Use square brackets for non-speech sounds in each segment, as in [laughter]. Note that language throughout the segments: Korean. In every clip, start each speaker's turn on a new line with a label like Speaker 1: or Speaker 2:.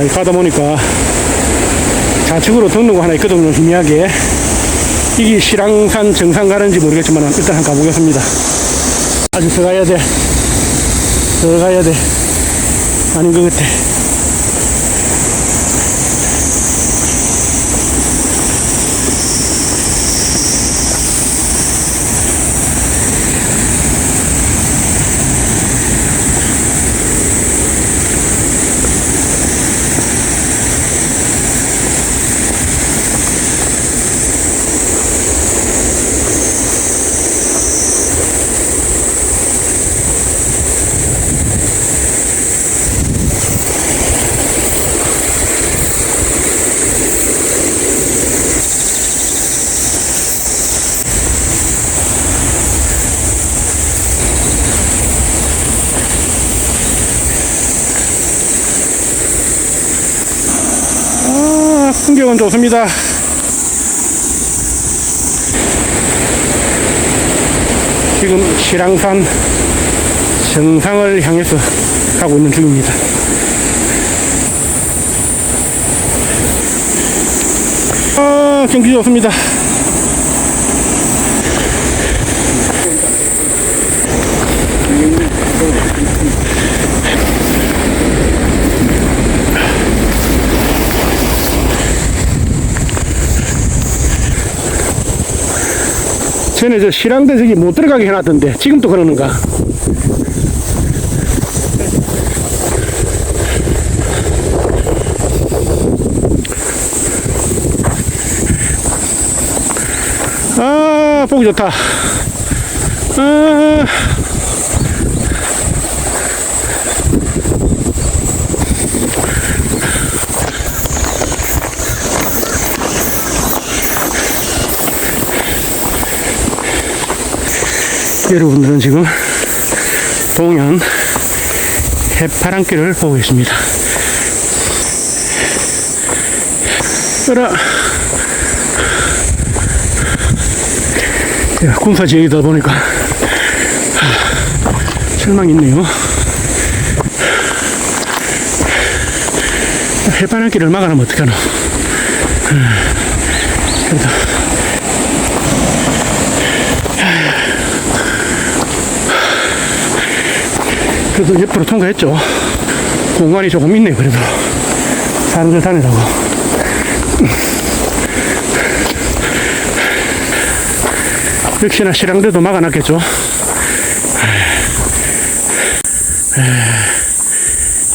Speaker 1: 자, 가다 보니까 좌측으로 거 하나 있거든요, 희미하게. 이게 실랑산 정상 가는지 모르겠지만 일단 한번 가보겠습니다. 아주 더 가야 돼. 더 가야 돼. 아닌 것 같아. 풍경은 좋습니다. 지금 실랑산 정상을 향해서 가고 있는 중입니다. 아, 경기 좋습니다. 전에 저 실랑대 저기 못 들어가게 해놨던데 지금 또 그러는가? 아 보기 좋다. 아, 여러분들은 지금 동현 해파랑길을 보고 있습니다. 으라. 야, 군사 지역이다 보니까 하, 실망이 있네요. 해파랑길을 막아놓으면 어떡하노. 그래도 그래도 옆으로 통과했죠. 공간이 조금 있네, 그래도. 사람들 다니라고. [laughs] 역시나 실랑대도 막아놨겠죠.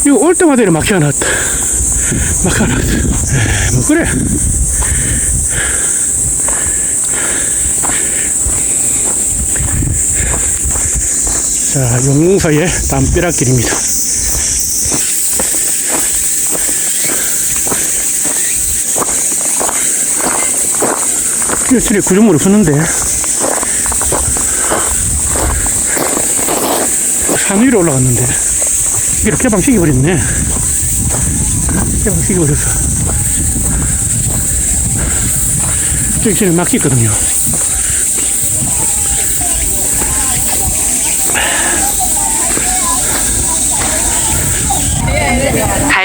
Speaker 1: 이거 올 때마다 막혀놨다. 막혀놨다. 뭐, 그래. 자, 용궁사의 담벼락길입니다. 며칠에 구조물을 푸는데 산 위로 올라갔는데 이렇게 개방시켜 버렸네. 개방시켜 버렸어. 저기 전에 막혔거든요.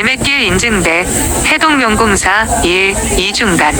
Speaker 2: 갈매길 인증대 해동명공사 1 이중간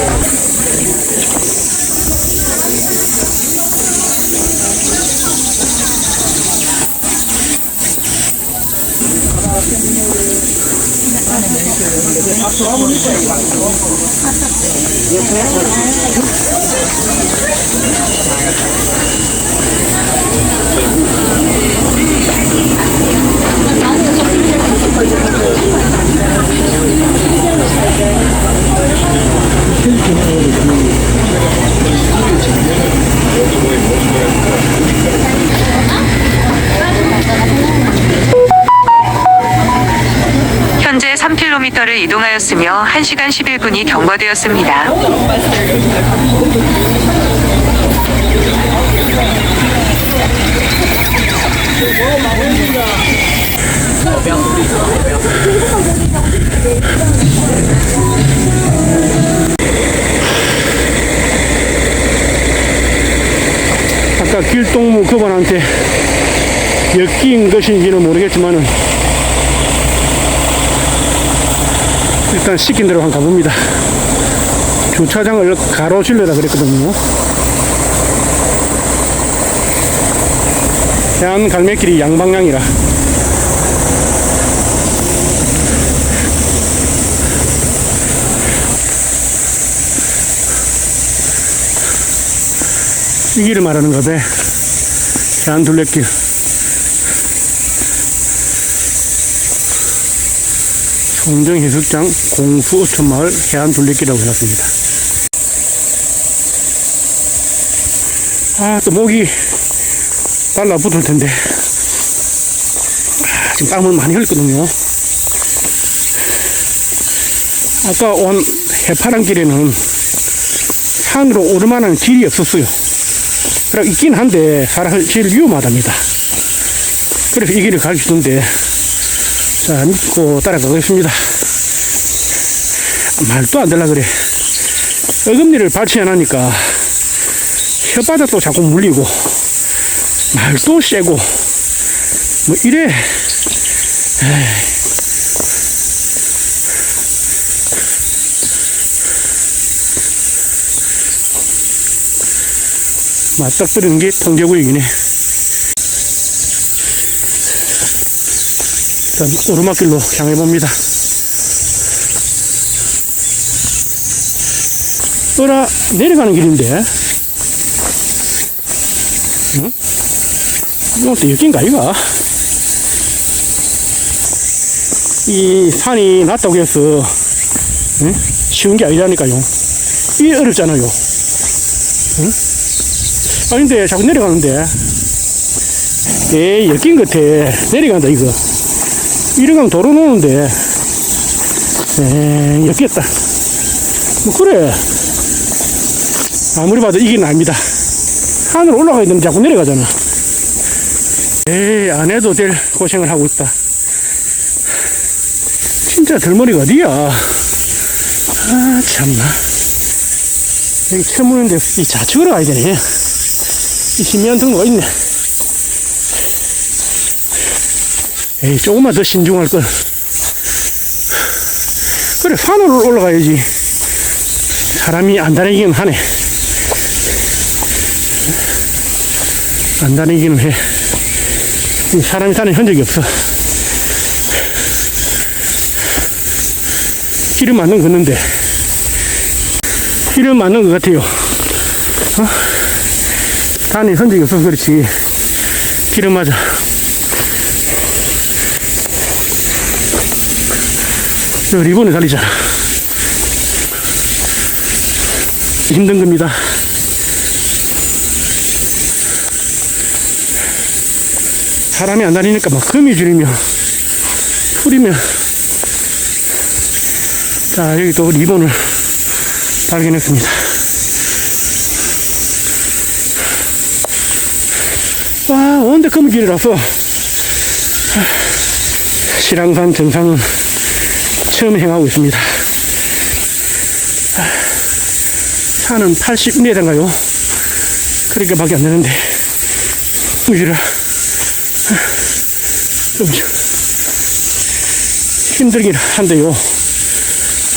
Speaker 2: 현재 3km를 이동하였으며 1시간 11분이 경과되었습니다.
Speaker 1: 것인지는 모르겠지만은 일단 시킨 대로 한 가봅니다. 주차장을 가로질러라 그랬거든요. 해안 갈매길이 양방향이라. 이 길을 말하는 거대. 해안 둘레길. 송정해수욕장 공수어촌마을 해안 둘레길이라고 해놨습니다. 아, 또 목이 달라붙을 텐데. 아, 지금 땀을 많이 흘렸거든요. 아까 온 해파란 길에는 산으로 오르만한 길이 없었어요. 그래, 있긴 한데, 사람 제일 위험하답니다. 그래서 이 길을 가르치던데, 자, 믿고 따라가겠습니다. 말도 안 될라 그래. 어금니를 발치 안 하니까 혓바닥도 자꾸 물리고 말도 세고 뭐 이래. 에이. 맞닥뜨리는 게 통제구역이네. 일단 오르막길로 향해 봅니다. 어라 내려가는 길인데, 응? 이건 또 여긴가 이가? 이 산이 낮다고 해서 응? 쉬운 게 아니라니까요. 이게 어렵잖아요. 응? 아닌데 자꾸 내려가는데. 에이 여긴 같아. 내려간다 이거. 이러가면 도로 노는데. 에이 였겠다. 뭐 그래. 아무리 봐도 이긴 아닙니다. 하늘 올라가야 되는데 자꾸 내려가잖아. 에이 안 해도 될 고생을 하고 있다. 진짜 덜머리가 어디야? 아 참나. 여기 터무는데 이 좌측으로 가야 되네. 이 희미한 통로가 있네 에이, 조금만 더 신중할 걸. 그래, 산으로 올라가야지. 사람이 안 다니긴 하네. 안 다니기는 해. 이 사람이 다닌 흔적이 없어. 길은 맞는 걷는데. 길은 맞는 것 같아요. 어? 다닌 흔적이 없어서 그렇지. 길은 맞아. 저 리본에 달리잖아. 힘든 겁니다. 사람이 안 다니니까 막 거미줄이며 풀이며 자 여기 또 리본을 발견했습니다. 와 온데 거미줄이라서 실랑산 정상은 처음 행하고 있습니다. 산은 80m인가요? 그러니까 밖에 안 되는데, 무지라. 좀 힘들긴 한데요.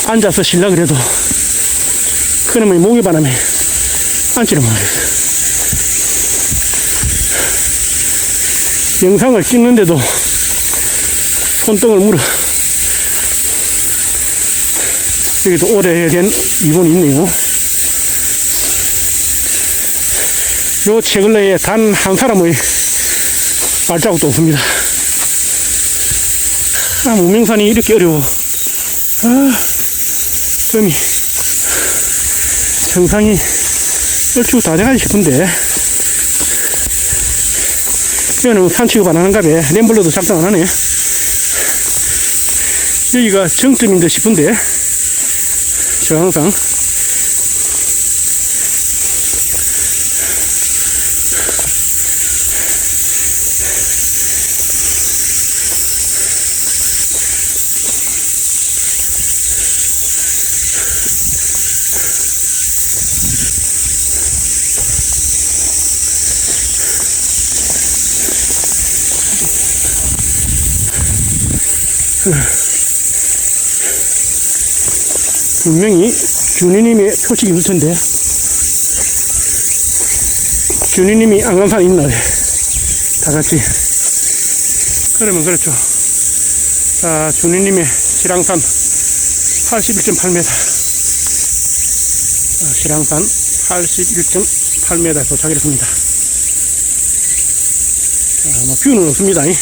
Speaker 1: 앉아서 쉬려 그래도, 그놈의 목이 바람에 앉지를 못하겠어. 영상을 찍는데도 손등을 물어. 여기도 오래 된 이분이 있네요. 요 최근래에 단 한 사람의 발자국도 없습니다. 아, 무명산이 이렇게 어려워. 아, 금이. 정상이 얼추 다 돼가지 싶은데. 이거는 산 취급 안 하는가 봐. 램블러도 작동 안 하네. 여기가 정점인 듯 싶은데. 全红绳。[laughs] 분명히 준이님의 표식이 있을 텐데. 준이님이 안간산 있나요? 다 같이. 그러면 그렇죠. 자, 준이님의 시랑산 81.8m. 시랑산 81.8m 도착했습니다. 자, 뭐 뷰는 없습니다. 이.